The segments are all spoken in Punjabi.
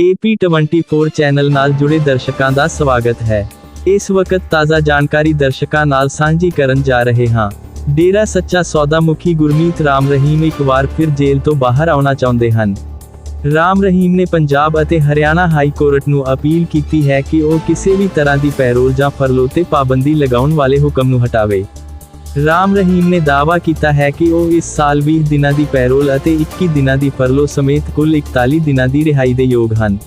AP24 ਚੈਨਲ ਨਾਲ ਜੁੜੇ ਦਰਸ਼ਕਾਂ ਦਾ ਸਵਾਗਤ ਹੈ। ਇਸ ਵਕਤ ਤਾਜ਼ਾ ਜਾਣਕਾਰੀ ਦਰਸ਼ਕਾਂ ਨਾਲ ਸਾਂਝੀ ਕਰਨ ਜਾ ਰਹੇ ਹਾਂ। ਡੇਰਾ ਸੱਚਾ ਸੌਦਾ ਮੁਖੀ ਗੁਰਮੀਤ ਰਾਮ ਰਹੀਮ ਇੱਕ ਵਾਰ ਫਿਰ ਜੇਲ੍ਹ ਤੋਂ ਬਾਹਰ ਆਉਣਾ ਚਾਹੁੰਦੇ ਹਨ। ਰਾਮ ਰਹੀਮ ਨੇ ਪੰਜਾਬ ਅਤੇ ਹਰਿਆਣਾ ਹਾਈ ਕੋਰਟ ਨੂੰ ਅਪੀਲ ਕੀਤੀ ਹੈ ਕਿ ਉਹ ਕਿਸੇ ਵੀ ਤਰ੍ਹਾਂ ਦੀ ਪੈਰੋਲ ਜਾਂ ਫਰਲੋ ਤੇ ਪਾਬੰਦੀ ਲਗਾਉਣ ਵਾਲੇ ਹੁਕਮ ਨੂੰ ਹਟਾਵੇ। ਰਾਮ ਰਹੀਮ ਨੇ ਦਾਅਵਾ ਕੀਤਾ ਹੈ ਕਿ ਉਹ ਇਸ ਸਾਲ 20 ਦਿਨਾਂ ਦੀ ਪੈਰੋਲ ਅਤੇ 21 ਦਿਨਾਂ ਦੀ ਫਰਲੋ ਸਮੇਤ ਕੁੱਲ 41 ਦਿਨਾਂ ਦੀ ਰਿਹਾਈ ਦੇ ਯੋਗ ਹਨ।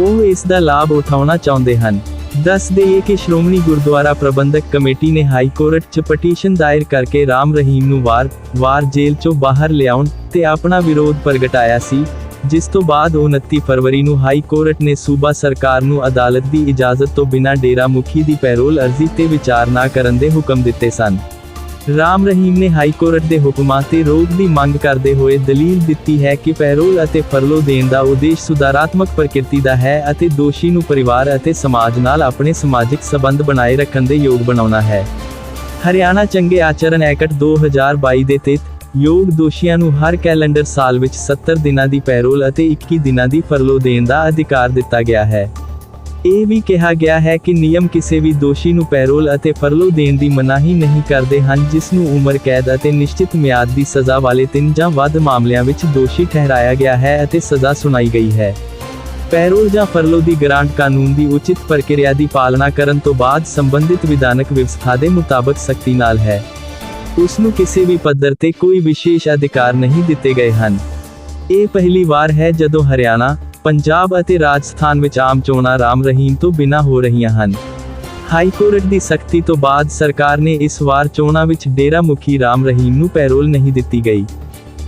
ਉਹ ਇਸ ਦਾ ਲਾਭ ਉਠਾਉਣਾ ਚਾਹੁੰਦੇ ਹਨ। ਦੱਸ ਦੇਈਏ ਕਿ ਸ਼੍ਰੋਮਣੀ ਗੁਰਦੁਆਰਾ ਪ੍ਰਬੰਧਕ ਕਮੇਟੀ ਨੇ ਹਾਈ ਕੋਰਟ 'ਚ ਪਟੀਸ਼ਨ ਦਾਇਰ ਕਰਕੇ ਰਾਮ ਰਹੀਮ ਨੂੰ ਵਾਰ-ਵਾਰ ਜੇਲ੍ਹ 'ਚੋਂ ਬਾਹਰ ਲਿਆਉਣ ਤੇ ਆਪਣਾ ਵਿਰੋਧ ਪ੍ਰਗਟਾਇਆ ਸੀ, ਜਿਸ ਤੋਂ ਬਾਅਦ 29 ਫਰਵਰੀ ਨੂੰ ਹਾਈ ਕੋਰਟ ਨੇ ਸੂਬਾ ਸਰਕਾਰ ਨੂੰ ਅਦਾਲਤ ਦੀ ਇਜਾਜ਼ਤ ਤੋਂ ਬਿਨਾਂ ਡੇਰਾ ਮੁਖੀ ਦੀ ਪੈਰੋਲ ਅਰਜ਼ੀ ਤੇ ਵਿਚਾਰ ਨਾ ਕਰਨ ਦੇ ਹੁਕਮ ਦਿੱਤੇ ਸਨ। ਰਾਮ ਰਹੀਮ ਨੇ ਹਾਈ ਕੋਰਟ ਦੇ ਹੁਕਮਾਂ ਤੇ ਰੋਕ ਦੀ ਮੰਗ ਕਰਦੇ ਹੋਏ ਦਲੀਲ ਦਿੱਤੀ ਹੈ ਕਿ ਪੈਰੋਲ ਅਤੇ ਫਰਲੋ ਦੇਣ ਦਾ ਉਦੇਸ਼ ਸੁਧਾਰਾਤਮਕ ਪ੍ਰਕਿਰਤੀ ਦਾ ਹੈ ਅਤੇ ਦੋਸ਼ੀ ਨੂੰ ਪਰਿਵਾਰ ਅਤੇ ਸਮਾਜ ਨਾਲ ਆਪਣੇ ਸਮਾਜਿਕ ਸਬੰਧ ਬਣਾਏ ਰੱਖਣ ਦੇ ਯੋਗ ਬਣਾਉਣਾ ਹੈ। ਹਰਿਆਣਾ ਚੰਗੇ ਆਚਰਣ ਐਕਟ 2022 ਦੇ ਤਹਿਤ ਯੋਗ ਦੋਸ਼ੀਆਂ ਨੂੰ ਹਰ ਕੈਲੰਡਰ ਸਾਲ ਵਿੱਚ 70 ਦਿਨਾਂ ਦੀ ਪੈਰੋਲ ਅਤੇ 21 ਦਿਨਾਂ ਦੀ ਫਰਲੋ ਦੇਣ ਦਾ ਅਧਿਕਾਰ ਦਿੱਤਾ ਗਿਆ ਹੈ। ਇਹ ਵੀ ਕਿਹਾ ਗਿਆ ਹੈ ਕਿ ਨਿਯਮ ਕਿਸੇ ਵੀ ਦੋਸ਼ੀ ਨੂੰ ਪੈਰੋਲ ਅਤੇ ਫਰਲੋ ਦੇਣ ਦੀ ਮਨਾਹੀ ਨਹੀਂ ਕਰਦੇ ਹਨ, ਜਿਸ ਨੂੰ ਉਮਰ, ਕੈਦ ਅਤੇ ਨਿਸ਼ਚਿਤ ਮਿਆਦ ਦੀ ਸਜ਼ਾ ਵਾਲੇ ਤਿੰਨ ਜਾਂ ਵੱਧ ਮਾਮਲਿਆਂ ਵਿੱਚ ਦੋਸ਼ੀ ਠਹਿਰਾਇਆ ਗਿਆ ਹੈ ਅਤੇ ਸਜ਼ਾ ਸੁਣਾਈ ਗਈ ਹੈ। ਪੈਰੋਲ ਜਾਂ ਫਰਲੋ ਦੀ ਗ੍ਰਾਂਟ ਕਾਨੂੰਨ ਦੀ ਉਚਿਤ ਪ੍ਰਕਿਰਿਆ ਦੀ ਪਾਲਣਾ ਕਰਨ ਤੋਂ ਬਾਅਦ ਸੰਬੰਧਿਤ ਵਿਧਾਨਕ ਵਿਵਸਥਾ ਦੇ ਮੁਤਾਬਕ ਸਖਤੀ ਨਾਲ ਹੈ। ਉਸ ਨੂੰ ਕਿਸੇ ਵੀ ਪੱਧਰ ਤੇ ਕੋਈ ਵਿਸ਼ੇਸ਼ ਅਧਿਕਾਰ ਨਹੀਂ ਦਿੱਤੇ ਗਏ ਹਨ। ਇਹ ਪਹਿਲੀ ਵਾਰ ਹੈ ਜਦੋਂ ਹਰਿਆਣਾ ਪੰਜਾਬ ਅਤੇ ਰਾਜਸਥਾਨ ਵਿੱਚ ਆਮ ਚੋਣਾਂ ਰਾਮ ਰਹੀਮ ਤੋਂ ਬਿਨਾਂ ਹੋ ਰਹੀਆਂ ਹਨ। ਹਾਈ ਕੋਰਟ ਦੀ ਸਖਤੀ ਤੋਂ ਬਾਅਦ ਸਰਕਾਰ ਨੇ ਇਸ ਵਾਰ ਚੋਣਾਂ ਵਿੱਚ ਡੇਰਾ ਮੁਖੀ ਰਾਮ ਰਹੀਮ ਨੂੰ ਪੈਰੋਲ ਨਹੀਂ ਦਿੱਤੀ ਗਈ।